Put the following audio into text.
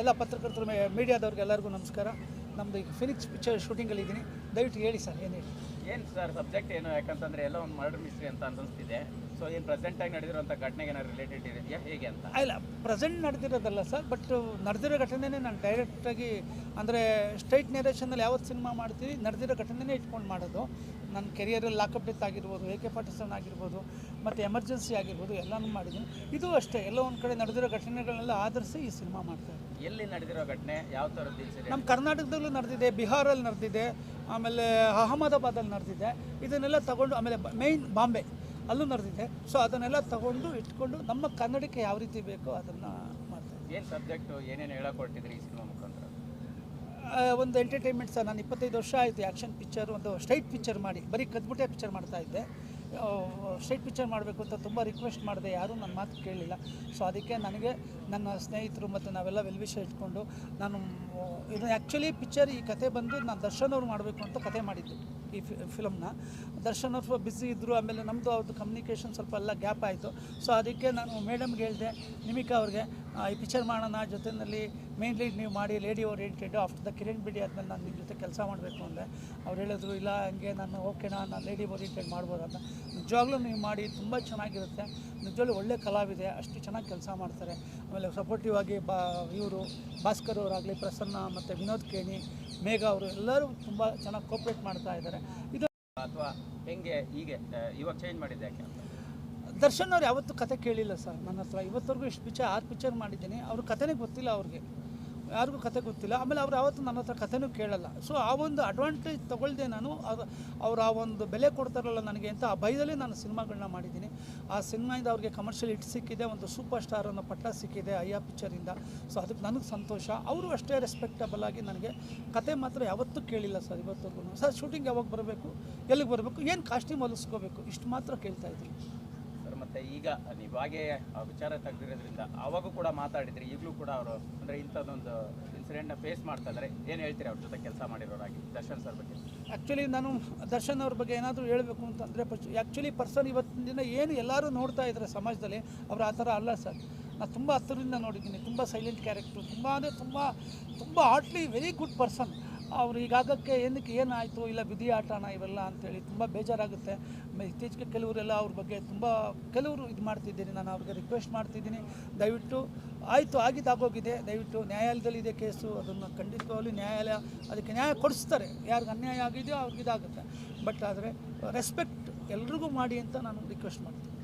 ಎಲ್ಲ ಪತ್ರಕರ್ತರು ಮೀಡಿಯಾದವ್ರಿಗೆ ಎಲ್ಲರಿಗೂ ನಮಸ್ಕಾರ. ನಮ್ಮದು ಈಗ ಫಿನಿಕ್ಸ್ ಪಿಕ್ಚರ್ ಶೂಟಿಂಗಲ್ಲಿದ್ದೀನಿ ದಯವಿಟ್ಟು ಹೇಳಿ ಸರ್, ಏನು ಹೇಳಿ? ಏನು ಸರ್ ಸಬ್ಜೆಕ್ಟ್ ಏನು? ಯಾಕಂತಂದರೆ ಎಲ್ಲ ಒಂದು ಮರ್ಡರ್ ಮಿಸ್ಟ್ರಿ ಅಂತ ಅನಿಸ್ತಿದೆ. ಸೊ ಏನು ಪ್ರೆಸೆಂಟಾಗಿ ನಡೆದಿರುವಂಥ ಘಟನೆಗೆ ಏನಾದ್ರು ರಿಲೇಟೆಡ್ ಇದೆಯಾ ಹೇಗೆ ಅಂತ? ಇಲ್ಲ ಪ್ರೆಸೆಂಟ್ ನಡೆದಿರೋದಲ್ಲ ಸರ್ ಬಟ್ ನಡೆದಿರೋ ಘಟನೆನೇ ನಾನು ಡೈರೆಕ್ಟಾಗಿ ಅಂದರೆ ಸ್ಟ್ರೈಟ್ ನೇರೇಷನಲ್ಲಿ ಯಾವತ್ತು ಸಿನಿಮಾ ಮಾಡ್ತೀವಿ ನಡೆದಿರೋ ಘಟನೆನೇ ಇಟ್ಕೊಂಡು ಮಾಡೋದು. ನನ್ನ ಕೆರಿಯರಲ್ಲಿ ಲಾಕಪ್ ಡೆತ್ ಆಗಿರ್ಬೋದು ಎ ಕೆ ಪಾಟಿಸನ್ ಆಗಿರ್ಬೋದು ಮತ್ತು ಎಮರ್ಜೆನ್ಸಿ ಆಗಿರ್ಬೋದು ಎಲ್ಲನೂ ಮಾಡಿದ್ದೀನಿ ಇದು ಅಷ್ಟೇ ಎಲ್ಲ ಒಂದು ಕಡೆ ನಡೆದಿರೋ ಘಟನೆಗಳನ್ನೆಲ್ಲ ಆಧರಿಸಿ ಈ ಸಿನಿಮಾ ಮಾಡ್ತಾರೆ ಎಲ್ಲಿ ನಡೆದಿರೋ ಘಟನೆ? ಯಾವ ಥರದ್ದು ನಮ್ಮ ಕರ್ನಾಟಕದಲ್ಲೂ ನಡೆದಿದೆ ಬಿಹಾರಲ್ಲಿ ನಡೆದಿದೆ ಆಮೇಲೆ ಅಹಮದಾಬಾದಲ್ಲಿ ನಡೆದಿದೆ. ಇದನ್ನೆಲ್ಲ ತಗೊಂಡು ಆಮೇಲೆ ಮೇಯ್ನ್ ಬಾಂಬೆ ಅಲ್ಲೂ ನಡೆದಿದೆ. ಸೊ ಅದನ್ನೆಲ್ಲ ತಗೊಂಡು ಇಟ್ಕೊಂಡು ನಮ್ಮ ಕನ್ನಡಕ್ಕೆ ಯಾವ ರೀತಿ ಬೇಕೋ ಅದನ್ನು ಏನು ಸಬ್ಜೆಕ್ಟು ಏನೇನು ಈ ಸಿನಿಮಾ ಮುಖಾಂತರ? ಒಂದು ಎಂಟರ್ಟೈನ್ಮೆಂಟ್ ಸರ್ ನಾನು ಇಪ್ಪತ್ತೈದು ವರ್ಷ ಆಯಿತು ಆ್ಯಕ್ಷನ್ ಪಿಕ್ಚರ್ ಒಂದು ಸ್ಟ್ರೈಟ್ ಪಿಕ್ಚರ್ ಮಾಡಿ ಬರೀ ಕದ್ಬಿಟ್ಟೆ ಪಿಕ್ಚರ್ ಮಾಡ್ತಾ ಇದ್ದೆ. ಸ್ಟ್ರೈಟ್ ಪಿಕ್ಚರ್ ಮಾಡಬೇಕು ಅಂತ ತುಂಬ ರಿಕ್ವೆಸ್ಟ್ ಮಾಡಿದೆ. ಯಾರೂ ನನ್ನ ಮಾತು ಕೇಳಲಿಲ್ಲ ಸೊ ಅದಕ್ಕೆ ನನಗೆ ನನ್ನ ಸ್ನೇಹಿತರು ಮತ್ತು ನಾವೆಲ್ಲ ವೆಲ್ವಿಷ ಇಟ್ಕೊಂಡು ನಾನು, ಇದು ಆ್ಯಕ್ಚುಲಿ ಪಿಕ್ಚರ್ ಈ ಕತೆ ಬಂದು ನಾನು ದರ್ಶನ್ ಅವ್ರು ಮಾಡಬೇಕು ಅಂತ ಕತೆ ಮಾಡಿದ್ದು ಈ ಫಿಲಮ್ನ ದರ್ಶನ್ ಅವ್ರು ಬ್ಯುಸಿ ಇದ್ದರು ಆಮೇಲೆ ನಮ್ಮದು ಅವ್ರದ್ದು ಕಮ್ಯುನಿಕೇಷನ್ ಸ್ವಲ್ಪ ಎಲ್ಲ ಗ್ಯಾಪ್ ಆಯಿತು. ಸೊ ಅದಕ್ಕೆ ನಾನು ಮೇಡಮ್ಗೆ ಹೇಳಿದೆ, ನಿಮಿಕಾ ಅವ್ರಿಗೆ ಈ ಪಿಕ್ಚರ್ ಮಾಡೋಣ ಜೊತೆಯಲ್ಲಿ ಮೇನ್ ಲೀಡ್ ನೀವು ಮಾಡಿ lady oriented after the Kiran Bedi ಆದಮೇಲೆ ನಾನು ನಿಮ್ಮ ಜೊತೆ ಕೆಲಸ ಮಾಡಬೇಕು ಅಂದೆ. ಅವ್ರು ಹೇಳಿದ್ರು ಇಲ್ಲ ಹಂಗೆ ನಾನು ಓಕೆನಾ ನಾನು ಲೇಡಿ ಓರಿಯೆಂಟೆಡ್ ಮಾಡ್ಬೋದು ಅಂತ. ನಿಜವಾಗ್ಲೂ ನೀವು ಮಾಡಿ ತುಂಬ ಚೆನ್ನಾಗಿರುತ್ತೆ. ನಿಜವಾಗ್ಲೂ ಒಳ್ಳೆ ಕಲಾವಿದೆ ಅಷ್ಟು ಚೆನ್ನಾಗಿ ಕೆಲಸ ಮಾಡ್ತಾರೆ. ಆಮೇಲೆ ಸಪೋರ್ಟಿವ್ ಆಗಿ ಬಾ ಇವರು ಭಾಸ್ಕರ್ ಅವರಾಗಲಿ ಪ್ರಸನ್ನ ಮತ್ತು ವಿನೋದ್ ಕೇಣಿ ಮೇಘ ಅವರು ಎಲ್ಲರೂ ತುಂಬ ಚೆನ್ನಾಗಿ ಕೋಪ್ರೇಟ್ ಮಾಡ್ತಾ ಇದ್ದಾರೆ. ಇದು ಅಥವಾ ಹೆಂಗೆ ಹೀಗೆ ಇವಾಗ ಚೇಂಜ್ ಮಾಡಿದ್ದೆ ಯಾಕೆ ದರ್ಶನ್ ಅವ್ರು ಯಾವತ್ತೂ ಕತೆ ಕೇಳಿಲ್ಲ ಸರ್ ನನ್ನ ಹತ್ರ. ಇವತ್ತವರೆಗೂ ಇಷ್ಟು ಪಿಕ್ಚರ್ ಆರು ಪಿಕ್ಚರ್ ಮಾಡಿದ್ದೀನಿ. ಅವ್ರ ಕತೆನೇ ಗೊತ್ತಿಲ್ಲ ಅವ್ರಿಗೆ. ಯಾರಿಗೂ ಕತೆ ಗೊತ್ತಿಲ್ಲ. ಆಮೇಲೆ ಅವ್ರು ಯಾವತ್ತೂ ನನ್ನ ಹತ್ರ ಕಥೆನೂ ಕೇಳಲ್ಲ. ಸೊ ಆ ಒಂದು ಅಡ್ವಾಂಟೇಜ್ ತೊಗೊಳ್ದೆ ನಾನು ಅದು ಅವ್ರು ಆ ಒಂದು ಬೆಲೆ ಕೊಡ್ತಾರಲ್ಲ ನನಗೆ ಅಂತ ಆ ಭಯದಲ್ಲಿ ನಾನು ಸಿನಿಮಾಗಳನ್ನ ಮಾಡಿದ್ದೀನಿ. ಆ ಸಿನಿಮಾಯಿಂದ ಅವ್ರಿಗೆ ಕಮರ್ಷಿಯಲ್ ಹಿಟ್ ಸಿಕ್ಕಿದೆ, ಒಂದು ಸೂಪರ್ ಸ್ಟಾರ್ ಅನ್ನೋ ಪಟ್ಟ ಸಿಕ್ಕಿದೆ ಅಯ್ಯ ಪಿಕ್ಚರಿಂದ ಸೊ ಅದಕ್ಕೆ ನನಗೆ ಸಂತೋಷ. ಅವರು ಅಷ್ಟೇ ರೆಸ್ಪೆಕ್ಟಬಲ್ ಆಗಿ ನನಗೆ ಕತೆ ಮಾತ್ರ ಯಾವತ್ತೂ ಕೇಳಿಲ್ಲ ಸರ್ ಇವತ್ತವರೆಗೂ ಸರ್ ಶೂಟಿಂಗ್ ಯಾವಾಗ ಬರಬೇಕು? ಎಲ್ಲಿಗೆ ಬರಬೇಕು? ಏನು ಕಾಸ್ಟ್ಯೂಮ್ ಹೊಲಿಸ್ಕೋಬೇಕು? ಇಷ್ಟು ಮಾತ್ರ ಕೇಳ್ತಾ ಇದ್ರು ಸರ್ ಮತ್ತೆ ಈಗ ನೀವಾಗೆ ಆ ವಿಚಾರ ತೆಗೆದಿರೋದ್ರಿಂದ ಅವಾಗೂ ಕೂಡ ಮಾತಾಡಿದ್ರಿ, ಈಗಲೂ ಕೂಡ ಅವರು ಅಂದರೆ ಇಂಥದ್ದೊಂದು ಇನ್ಸಿಡೆಂಟ್ನ ಫೇಸ್ ಮಾಡ್ತಾ ಇದ್ದಾರೆ. ಏನು ಹೇಳ್ತೀರಿ ಅವ್ರ ಜೊತೆ ಕೆಲಸ ಮಾಡಿರೋರಾಗಿ ದರ್ಶನ್ ಸರ್ ಬಗ್ಗೆ? ಆ್ಯಕ್ಚುಲಿ ನಾನು ದರ್ಶನ್ ಅವ್ರ ಬಗ್ಗೆ ಏನಾದರೂ ಹೇಳಬೇಕು ಅಂತಂದರೆ ಅಂದ್ರೆ ಆ್ಯಕ್ಚುಲಿ ಪರ್ಸನ್ ಇವತ್ತಿನ ದಿನ ಏನು ಎಲ್ಲರೂ ನೋಡ್ತಾ ಇದ್ದಾರೆ ಸಮಾಜದಲ್ಲಿ, ಅವ್ರು ಆ ಥರ ಅಲ್ಲ ಸರ್. ನಾನು ತುಂಬ ಹತ್ತಿರದಿಂದ ನೋಡಿದ್ದೀನಿ, ತುಂಬ ಸೈಲೆಂಟ್ ಕ್ಯಾರೆಕ್ಟ್ರು ತುಂಬ ಅಂದರೆ ತುಂಬ ತುಂಬ ಹಾರ್ಟ್ಲಿ ವೆರಿ ಗುಡ್ ಪರ್ಸನ್ ಅವ್ರು ಈಗಾಗಕ್ಕೆ ಏನಕ್ಕೆ ಏನಾಯಿತು, ಇಲ್ಲ ವಿಧಿ ಆಟಾಣ ಇವೆಲ್ಲ ಅಂತೇಳಿ ತುಂಬ ಬೇಜಾರಾಗುತ್ತೆ. ಇತ್ತೀಚೆಗೆ ಕೆಲವರೆಲ್ಲ ಅವ್ರ ಬಗ್ಗೆ ತುಂಬ ಕೆಲವರು ಇದು ಮಾಡ್ತಿದ್ದೀನಿ, ನಾನು ಅವ್ರಿಗೆ ರಿಕ್ವೆಸ್ಟ್ ಮಾಡ್ತಿದ್ದೀನಿ. ದಯವಿಟ್ಟು ಆಯಿತು ಆಗಿದ್ದಾಗೋಗಿದೆ ದಯವಿಟ್ಟು ನ್ಯಾಯಾಲಯದಲ್ಲಿ ಇದೆ ಕೇಸು, ಅದನ್ನು ಖಂಡಿತವಾಗ್ಲೂ ನ್ಯಾಯಾಲಯ ಅದಕ್ಕೆ ನ್ಯಾಯ ಕೊಡಿಸ್ತಾರೆ. ಯಾರಿಗೆ ಅನ್ಯಾಯ ಆಗಿದೆಯೋ ಅವ್ರಿಗೆ ಇದಾಗುತ್ತೆ. ಬಟ್ ಆದರೆ ರೆಸ್ಪೆಕ್ಟ್ ಎಲ್ರಿಗೂ ಮಾಡಿ ಅಂತ ನಾನು ರಿಕ್ವೆಸ್ಟ್ ಮಾಡ್ತೀನಿ.